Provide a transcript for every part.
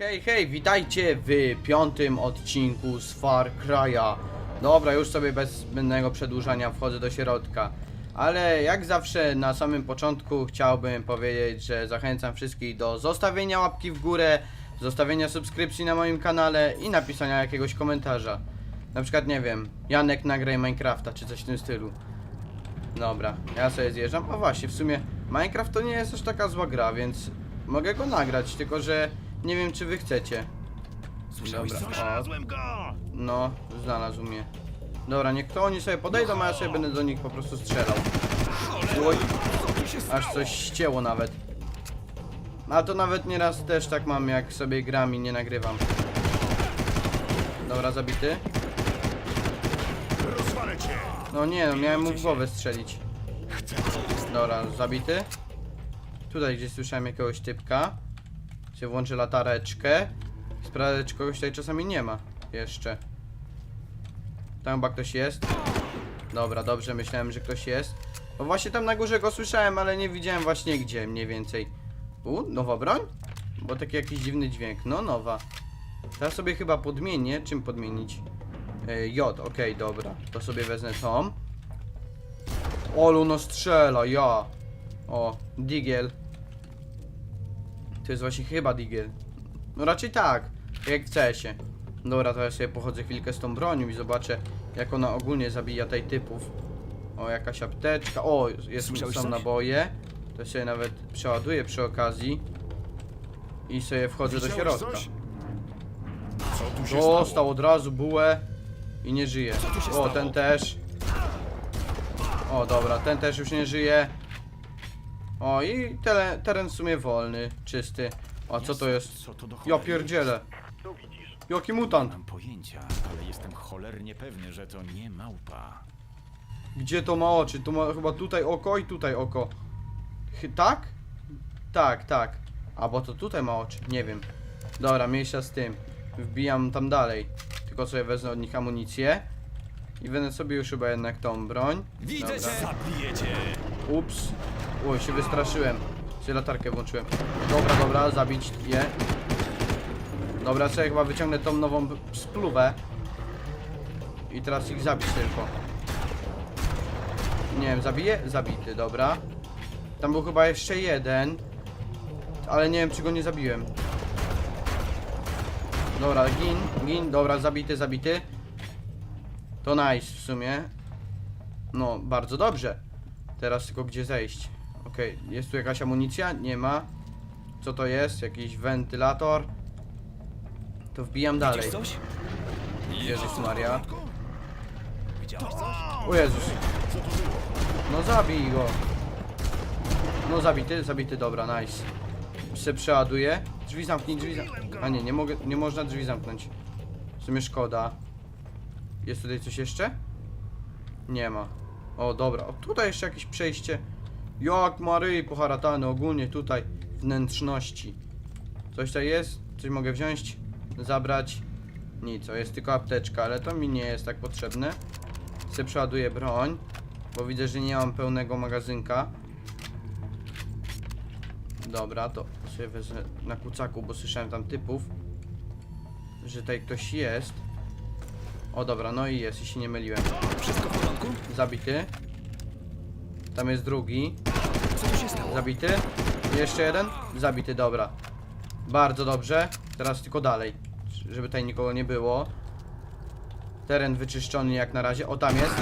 Hej, hej, witajcie w piątym odcinku z Far Cry'a. Dobra, już sobie bez zbędnego przedłużania wchodzę do środka. Ale jak zawsze na samym początku chciałbym powiedzieć, że zachęcam wszystkich do zostawienia łapki w górę, zostawienia subskrypcji na moim kanale i napisania jakiegoś komentarza. Na przykład, nie wiem, Janek nagraj Minecrafta czy coś w tym stylu. Dobra, ja sobie zjeżdżam. O właśnie, w sumie Minecraft to nie jest aż taka zła gra, więc mogę go nagrać, tylko że nie wiem czy wy chcecie. Słyszałeś Dobra. coś? Znalazłem go! No, znalazł mnie. Dobra, niech to oni sobie podejdą, a ja sobie będę do nich po prostu strzelał. Oj, aż coś ścięło nawet. A to nawet nieraz też tak mam, jak sobie gram i nie nagrywam. Dobra, zabity. Rozwalę cię! No nie, no miałem mu w głowę strzelić. Dobra, zabity. Tutaj gdzieś słyszałem jakiegoś typka. Się włączy latareczkę. Sprawdzę, czy kogoś tutaj czasami nie ma. Jeszcze. Tam chyba ktoś jest. Dobra, dobrze, myślałem, że ktoś jest. No właśnie tam na górze go słyszałem, ale nie widziałem właśnie gdzie mniej więcej. U, nowa broń? Bo taki jakiś dziwny dźwięk. No, nowa. Teraz sobie chyba podmienię. Czym podmienić? E, J, okej, dobra. To sobie wezmę tą. Olu, no strzela, ja. O, Digiel. To jest właśnie chyba Digiel. No raczej tak, jak w CS-ie. Dobra, to ja sobie pochodzę chwilkę z tą bronią i zobaczę, jak ona ogólnie zabija tej typów. O, jakaś apteczka. O, jest, Słyszałeś są coś? naboje. To się nawet przeładuję przy okazji. I sobie wchodzę do Widziałeś środka. coś? Co tu się stało? Od razu bułę i nie żyje. Co tu się O, stało? ten też. O, dobra, ten też już nie żyje. O, i tele, teren w sumie wolny, czysty. A co to jest? Co to do Ja cholery pierdzielę. Tu widzisz. Jaki Nie mutant? mam pojęcia, ale jestem cholernie pewny, że to nie małpa. Gdzie to ma oczy? To ma chyba tutaj oko i tutaj oko. Chy tak? Tak, tak. A bo to tutaj ma oczy, nie wiem. Dobra, mniejsza z tym. Wbijam tam dalej. Tylko sobie wezmę od nich amunicję. I będę sobie już chyba jednak tą broń. Widzę Dobra. cię! Zabijecie! Ups. Oj, się wystraszyłem. Się latarkę włączyłem. Dobra, dobra, zabić je. Dobra, sobie chyba wyciągnę tą nową spluwę. I teraz ich zabić tylko. Nie wiem, zabiję? Zabity, dobra. Tam był chyba jeszcze jeden. Ale nie wiem, czy go nie zabiłem. Dobra, gin, gin, dobra, zabity, zabity. To nice w sumie. No, bardzo dobrze. Teraz tylko gdzie zejść. Okej, jest tu jakaś amunicja? Nie ma. Co to jest? Jakiś wentylator? To wbijam dalej. Widzisz coś? Jezus Maria. Widziałeś coś? O Jezus. No zabij go. No zabity, zabity, dobra, nice. Se przeładuję. Drzwi zamknij, drzwi zamknij. A nie, nie mogę, nie można drzwi zamknąć. W sumie szkoda. Jest tutaj coś jeszcze? Nie ma. O, dobra. O, tutaj jeszcze jakieś przejście. Jak Maryi poharatane ogólnie tutaj wnętrzności. Coś tutaj jest? Coś mogę wziąć? Zabrać? Nic, o, jest tylko apteczka, ale to mi nie jest tak potrzebne. Se przeładuję broń. Bo widzę, że nie mam pełnego magazynka. Dobra, to sobie wezmę na kucaku, bo słyszałem tam typów. Że tutaj ktoś jest. O dobra, no i jest, jeśli nie myliłem. Wszystko w porządku? Zabity. Tam jest drugi. Co tu się stało? Zabity. Jeszcze jeden. Zabity, dobra. Bardzo dobrze. Teraz tylko dalej. Żeby tutaj nikogo nie było. Teren wyczyszczony jak na razie. O, tam jest.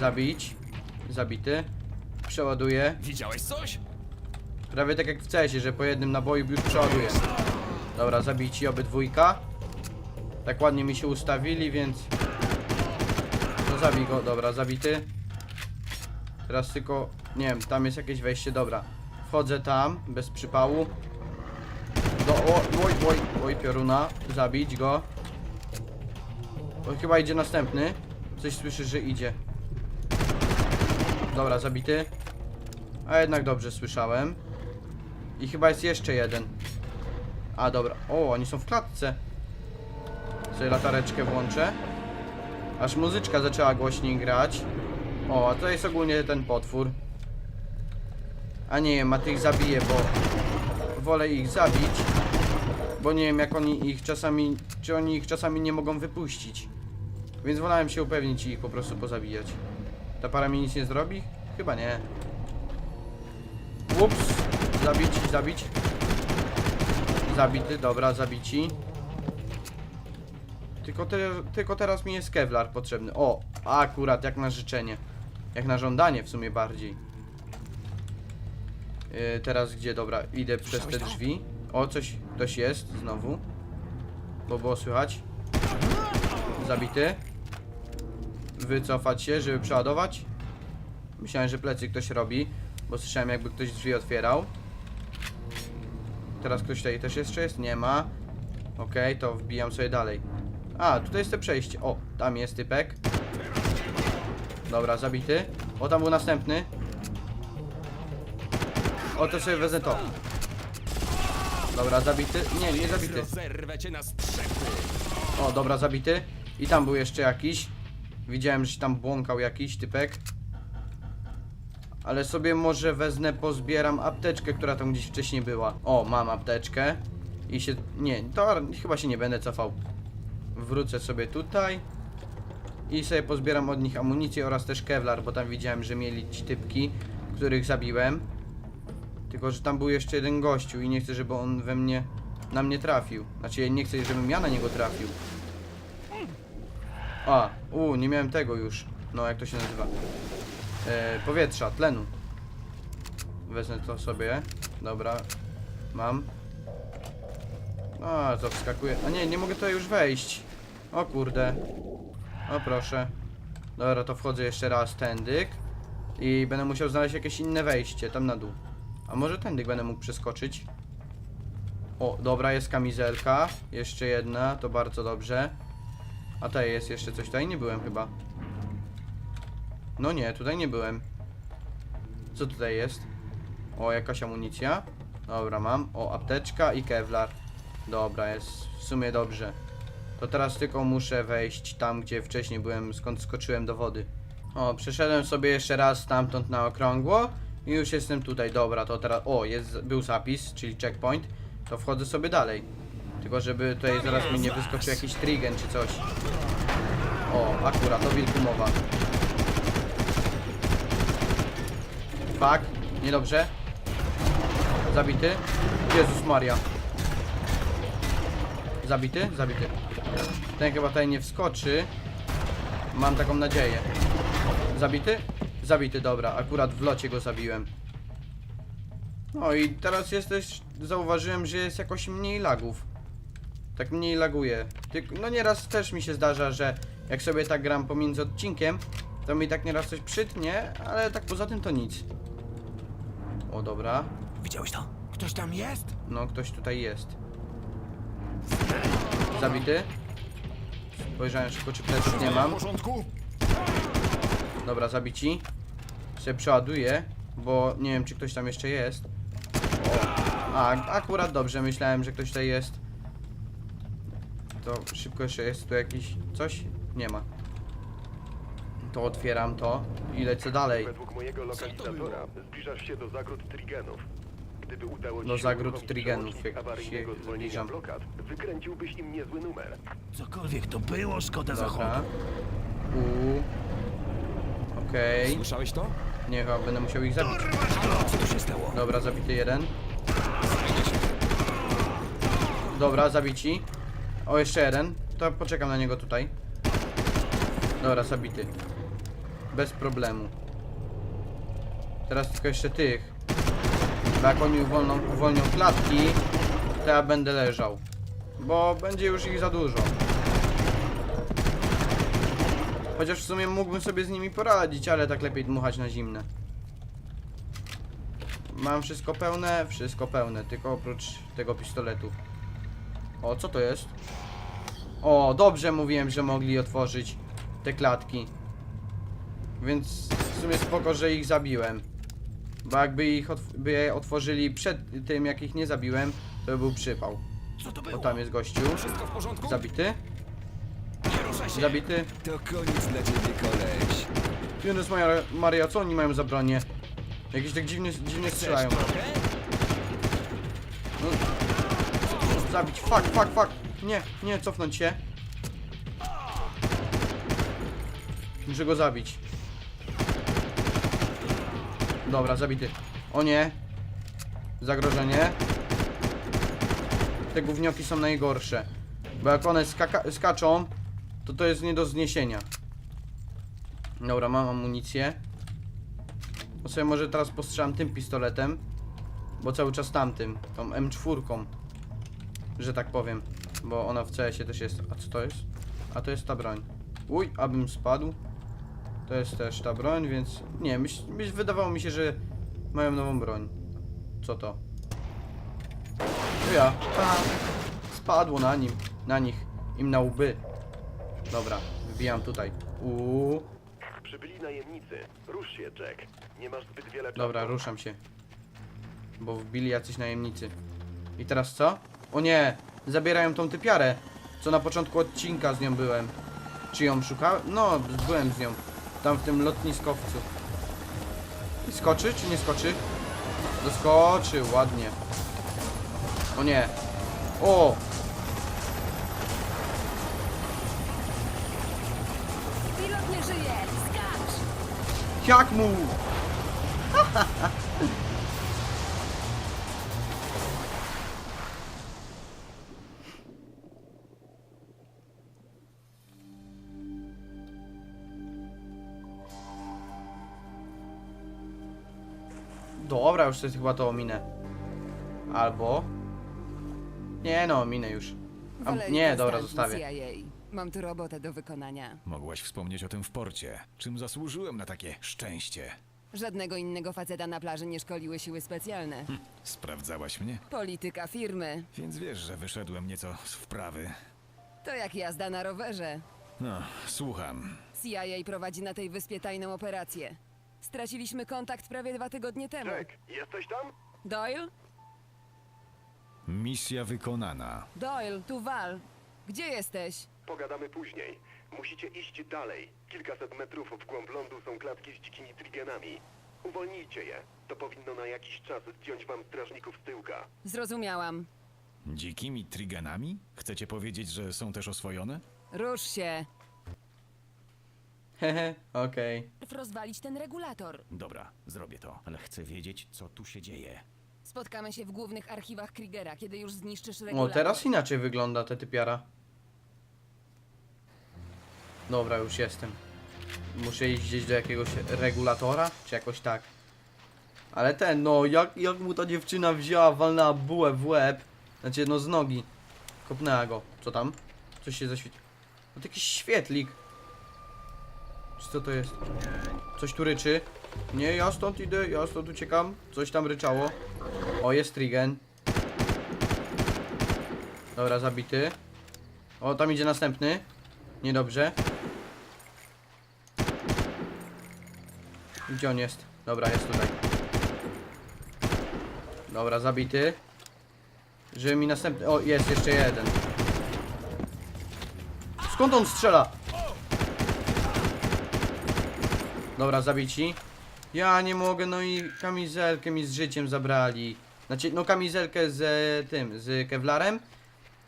Zabić. Zabity. Przeładuję. Widziałeś coś? Prawie tak jak w CS-ie, że po jednym naboju już przeładuję. Dobra, zabici obydwójka. Tak ładnie mi się ustawili, więc... No zabij go, dobra, zabity. Teraz tylko... Nie wiem, tam jest jakieś wejście, dobra. Wchodzę tam, bez przypału. Do... O, oj, oj, oj, pioruna. Zabić go. O, chyba idzie następny. Coś słyszę, że idzie. Dobra, zabity. A jednak dobrze słyszałem. I chyba jest jeszcze jeden. A dobra. O, oni są w klatce. Sobie latareczkę włączę. Aż muzyczka zaczęła głośniej grać. O, a to jest ogólnie ten potwór. A nie wiem, a tych zabiję, bo wolę ich zabić. Bo nie wiem jak oni ich czasami, czy oni ich czasami nie mogą wypuścić. Więc wolałem się upewnić i ich po prostu pozabijać. Ta para mi nic nie zrobi? Chyba nie. Ups, zabić, zabić. Zabity, dobra, zabici. Tylko, te, tylko teraz mi jest Kevlar potrzebny. O, akurat jak na życzenie. Jak na żądanie w sumie bardziej. Yy, teraz gdzie? Dobra, idę przez te drzwi. O, coś, ktoś jest znowu. Bo było słychać. Zabity. Wycofać się, żeby przeładować. Myślałem, że plecy ktoś robi, bo słyszałem jakby ktoś drzwi otwierał. Teraz ktoś tutaj też jeszcze jest? Nie ma. Okej, to wbijam sobie dalej. A, tutaj jest te przejście. O, tam jest typek. Dobra, zabity. O, tam był następny. O, to sobie wezmę to. Dobra, zabity. Nie, nie zabity. Rozerwę cię na strzepy. O, dobra, zabity. I tam był jeszcze jakiś. Widziałem, że się tam błąkał jakiś typek. Ale sobie może wezmę, pozbieram apteczkę, która tam gdzieś wcześniej była. O, mam apteczkę. I się... Nie, to chyba się nie będę cofał. Wrócę sobie tutaj. I sobie pozbieram od nich amunicję oraz też kevlar, bo tam widziałem, że mieli ci typki, których zabiłem. Tylko, że tam był jeszcze jeden gościu i nie chcę, żeby on we mnie, na mnie trafił. Znaczy, nie chcę, żebym ja na niego trafił. A, u, nie miałem tego już. No, jak to się nazywa? E, powietrza, tlenu. Wezmę to sobie. Dobra, mam. A, to wskakuje. A nie, nie mogę tutaj już wejść. O kurde. O proszę. Dobra, to wchodzę jeszcze raz tędyk. I będę musiał znaleźć jakieś inne wejście, tam na dół. A może tędyk będę mógł przeskoczyć? O, dobra, jest kamizelka. Jeszcze jedna, to bardzo dobrze. A tutaj jest jeszcze coś, tutaj nie byłem chyba. No nie, tutaj nie byłem. Co tutaj jest? O, jakaś amunicja. Dobra, mam. O, apteczka i kevlar. Dobra, jest w sumie dobrze. To teraz tylko muszę wejść tam, gdzie wcześniej byłem, skąd skoczyłem do wody. O, przeszedłem sobie jeszcze raz stamtąd na okrągło i już jestem tutaj. Dobra, to teraz... O, jest, był zapis, czyli checkpoint. To wchodzę sobie dalej. Tylko żeby tutaj zaraz mi nie wyskoczył jakiś trigen czy coś. O, akurat, o wilku mowa. Fuck, niedobrze. Zabity. Jezus Maria. Zabity? Zabity. Ten chyba tutaj nie wskoczy. Mam taką nadzieję. Zabity? Zabity, dobra. Akurat w locie go zabiłem. No i teraz jesteś... Zauważyłem, że jest jakoś mniej lagów. Tak mniej laguje. No nieraz też mi się zdarza, że jak sobie tak gram pomiędzy odcinkiem, to mi tak nieraz coś przytnie, ale tak poza tym to nic. O dobra. Widziałeś to? Ktoś tam jest? No, ktoś tutaj jest. Zabity. Spojrzałem szybko, czy pleców nie mam. Dobra, zabici. Się przeładuję, bo nie wiem, czy ktoś tam jeszcze jest. O. A, akurat dobrze, myślałem, że ktoś tutaj jest. To szybko jeszcze jest tu jakiś coś? Nie ma. To otwieram to i lecę dalej. Według mojego lokalizatora zbliżasz się do zagród Trigenów. Gdyby udało ci Do się zagród uruchomić Trigenów, przełącznik jak awaryjnego się zwolnienia zbliżam. blokad, wykręciłbyś im niezły numer. Cokolwiek to było, szkoda Dobra. zachodu. U. Okej. Słyszałeś to? Nie, chyba będę musiał ich zabić. Co tu się stało? Dobra, zabity jeden. Dobra, zabici. O, jeszcze jeden. To poczekam na niego tutaj. Dobra, zabity. Bez problemu. Teraz tylko jeszcze tych. Jak oni uwolną, uwolnią klatki, to ja będę leżał. Bo będzie już ich za dużo. Chociaż w sumie mógłbym sobie z nimi poradzić, ale tak lepiej dmuchać na zimne. Mam wszystko pełne, wszystko pełne, tylko oprócz tego pistoletu. O, co to jest? O, dobrze mówiłem, że mogli otworzyć te klatki. Więc w sumie spoko, że ich zabiłem. Bo jakby ich otw by je otworzyli przed tym, jak ich nie zabiłem, to by był przypał. Co to O, było? tam jest gościu. Wszystko w porządku? Zabity? Nie ruszaj się! Zabity? To koniec dla ciebie, koleś. Jezus Maria, Maria, co oni mają za bronię? Jakieś tak dziwnie, dziwnie strzelają. No, Zabić, fuck, fuck, fuck. Nie, nie, cofnąć się. Muszę go zabić. Dobra, zabity. O nie. Zagrożenie. Te gównioki są najgorsze. Bo jak one skaczą, to to jest nie do zniesienia. Dobra, mam amunicję. Bo sobie może teraz postrzelam tym pistoletem. Bo cały czas tamtym, tą M4, że tak powiem. Bo ona w CS-ie też jest. A co to jest? A to jest ta broń. Uj, abym spadł. To jest też ta broń, więc nie, myśl, myśl, wydawało mi się, że mają nową broń. Co to? Ja. A, spadło na nim, na nich, im na łby. Dobra, wbijam tutaj. Uuu, Przybyli najemnicy. Rusz się, Jack. Nie masz zbyt wiele czasu. dobra, ruszam się. Bo wbili jacyś najemnicy. I teraz co? O nie, zabierają tą typiarę, co na początku odcinka z nią byłem. Czy ją szukałem? No, byłem z nią. Tam w tym lotniskowcu. I skoczy, czy nie skoczy? Doskoczy, ładnie. O nie. O! Pilot nie żyje! Skacz! Jak mu? Dobra, już sobie chyba to ominę. Albo... Nie no, minę już. A, nie, dobra, zostawię. CIA. Mam tu robotę do wykonania. Mogłaś wspomnieć o tym w porcie. Czym zasłużyłem na takie szczęście? Żadnego innego faceta na plaży nie szkoliły siły specjalne. Sprawdzałaś mnie? Polityka firmy. Więc wiesz, że wyszedłem nieco z wprawy. To jak jazda na rowerze. No, słucham. CIA prowadzi na tej wyspie tajną operację. Straciliśmy kontakt prawie dwa tygodnie temu. Jack, jesteś tam? Doyle? Misja wykonana. Doyle, tu Val. Gdzie jesteś? Pogadamy później. Musicie iść dalej. Kilkaset metrów w głąb lądu są klatki z dzikimi trigenami. Uwolnijcie je. To powinno na jakiś czas zdjąć wam strażników z tyłka. Zrozumiałam. Dzikimi triganami? Chcecie powiedzieć, że są też oswojone? Rusz się. Hehe, okej. Rozwalić ten regulator. Dobra, zrobię to, ale chcę wiedzieć, co tu się dzieje. Spotkamy się w głównych archiwach Krigera, kiedy już zniszczysz O, regulator. teraz inaczej wygląda ta typiara. Dobra, już jestem. Muszę iść gdzieś do jakiegoś regulatora, czy jakoś tak. Ale ten, no, jak, jak mu ta dziewczyna wzięła, walnęła bułę w łeb. Znaczy, no z nogi. Kopnęła go. Co tam? Coś się zaświeci. No to jakiś świetlik. Czy co to jest? Coś tu ryczy. Nie, ja stąd idę, ja stąd uciekam. Coś tam ryczało. O, jest Trigen. Dobra, zabity. O, tam idzie następny. Niedobrze. Gdzie on jest? Dobra, jest tutaj. Dobra, zabity. Żeby mi następny... O, jest jeszcze jeden. Skąd on strzela? Dobra, zabici. Ja nie mogę, no i kamizelkę mi z życiem zabrali. Znaczy, no kamizelkę z e, tym, z kevlarem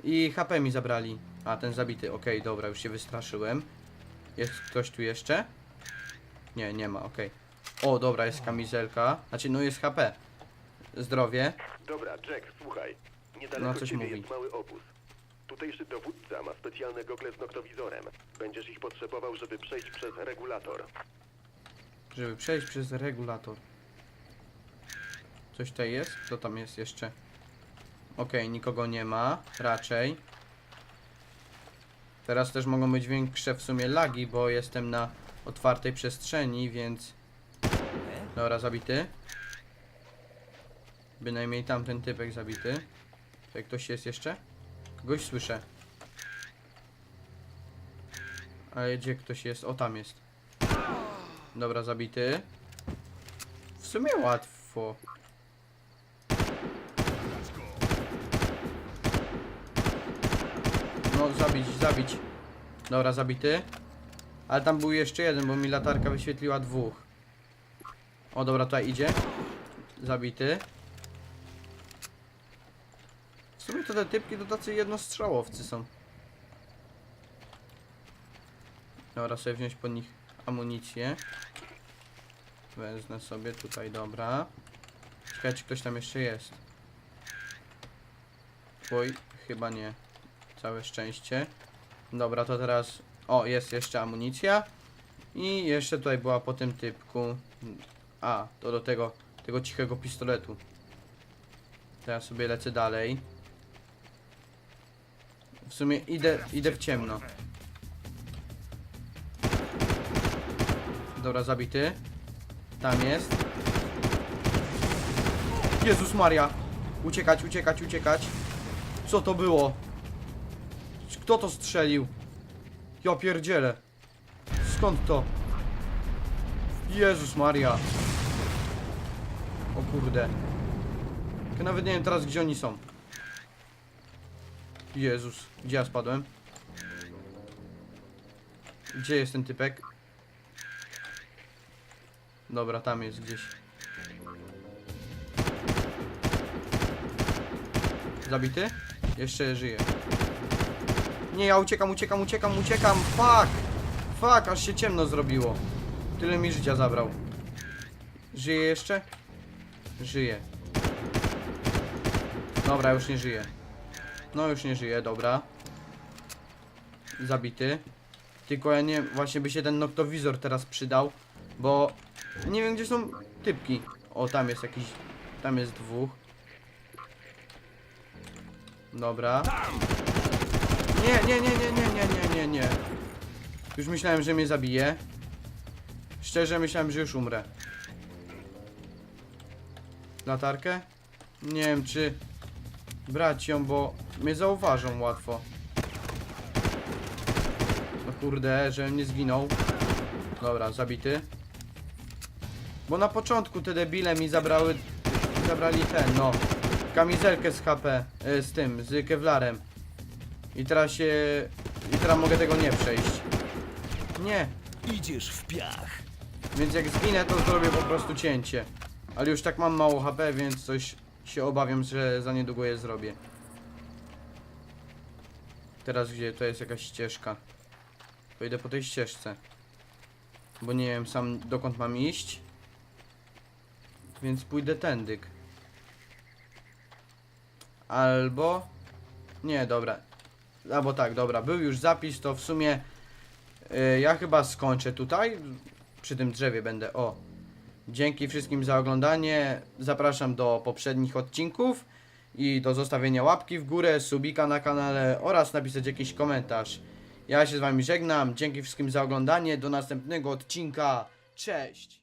i HP mi zabrali. A, ten zabity, okej, dobra, już się wystraszyłem. Jest ktoś tu jeszcze? Nie, nie ma, okej. O, dobra, jest kamizelka. Znaczy, no jest HP. Zdrowie. Dobra, Jack, słuchaj. Niedaleko No, coś ciebie mówi. jest mały obóz. Tutejszy dowódca ma specjalne gogle z noktowizorem. Będziesz ich potrzebował, żeby przejść przez regulator. Żeby przejść przez regulator. Coś tutaj jest? Co tam jest jeszcze? Okej, nikogo nie ma. Raczej. Teraz też mogą być większe w sumie lagi, bo jestem na otwartej przestrzeni, więc... Dobra, zabity. Bynajmniej tamten typek zabity. Tutaj ktoś jest jeszcze? Kogoś słyszę. Ale gdzie ktoś jest? O, tam jest. Dobra, zabity. W sumie łatwo. No, zabić, zabić. Dobra, zabity. Ale tam był jeszcze jeden, bo mi latarka wyświetliła dwóch. O, dobra, tutaj idzie. Zabity. W sumie to te typki to tacy jednostrzałowcy są. Dobra, sobie wziąć pod nich amunicję. Wezmę sobie tutaj, dobra. Czekaj, czy ktoś tam jeszcze jest. Oj, chyba nie. Całe szczęście. Dobra, to teraz... O, jest jeszcze amunicja. I jeszcze tutaj była po tym typku... A, to do tego, tego cichego pistoletu. Teraz sobie lecę dalej. W sumie idę, idę w ciemno. Dobra, zabity. Tam jest. Jezus Maria! Uciekać, uciekać, uciekać. Co to było? Kto to strzelił? Ja pierdzielę. Skąd to? Jezus Maria. O kurde. Ja nawet nie wiem teraz gdzie oni są. Jezus, gdzie ja spadłem? Gdzie jest ten typek? Dobra, tam jest gdzieś. Zabity? Jeszcze żyje. Nie, ja uciekam, uciekam, uciekam, uciekam. Fuck! Fuck, aż się ciemno zrobiło. Tyle mi życia zabrał. Żyje jeszcze? Żyje. Dobra, już nie żyje. No już nie żyje, dobra. Zabity. Tylko ja nie właśnie by się ten noktowizor teraz przydał, bo nie wiem gdzie są typki. O, tam jest jakiś, tam jest dwóch. Dobra. Nie, nie, nie, nie, nie, nie, nie, nie, nie. Już myślałem, że mnie zabije. Szczerze myślałem, że już umrę. Latarkę? Nie wiem, czy brać ją, bo mnie zauważą łatwo. No kurde, żebym nie zginął. Dobra, zabity. Bo na początku te debile mi zabrały, zabrali ten, no, kamizelkę z HP, e, z tym, z kevlarem. I teraz się, i teraz mogę tego nie przejść. Nie, Idziesz w piach. więc jak zginę, to zrobię po prostu cięcie. Ale już tak mam mało HP, więc coś się obawiam, że za niedługo je zrobię. Teraz gdzie to jest jakaś ścieżka? Pojedę po tej ścieżce. Bo nie wiem sam dokąd mam iść. Więc pójdę tędyk. Albo... Nie, dobra. Albo tak, dobra. Był już zapis, to w sumie... y, ja chyba skończę tutaj. Przy tym drzewie będę. O. Dzięki wszystkim za oglądanie. Zapraszam do poprzednich odcinków i do zostawienia łapki w górę, subika na kanale oraz napisać jakiś komentarz. Ja się z wami żegnam. Dzięki wszystkim za oglądanie. Do następnego odcinka. Cześć.